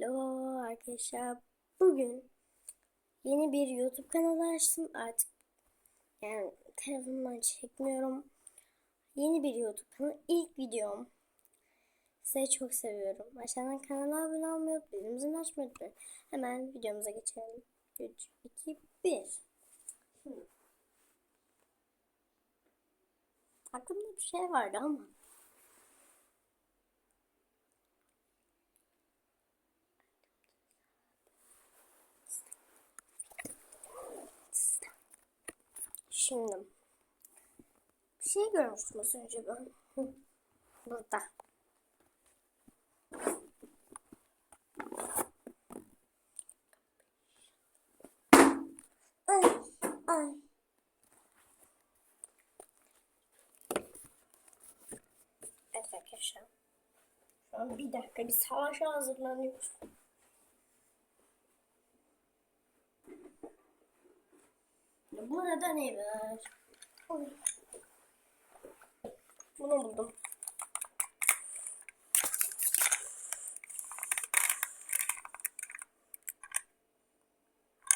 Hello arkadaşlar. Bugün yeni bir YouTube kanalı açtım. Artık yani telefonumdan çekmiyorum. Yeni bir YouTube kanalı. İlk videom. Sizi çok seviyorum. Aşağıdan kanala abone olmayı, bildirimleri açmayı unutmayın. Hemen videomuza geçelim. 3, 2, 1. Şimdi. Aklımda bir şey vardı ama. Şimdi bir şey görmüştüm az önce ben. Burada. Ay, ay. Evet arkadaşlar. Bir dakika bir savaşa hazırlanıyoruz. Burada ne var? Oy. Bunu buldum.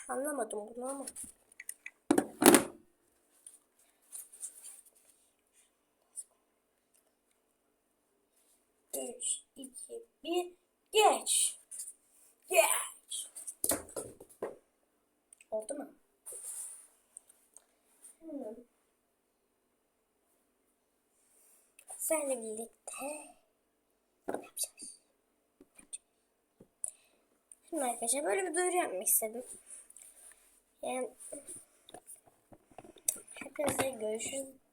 Anlamadım bunu ama. Üç, iki, bir, geç. Geç. Oldu mu? Seninle birlikte yapacağız. Şimdi arkadaşlar böyle bir duyuru yapmak istedim. Yani hepinize görüşürüz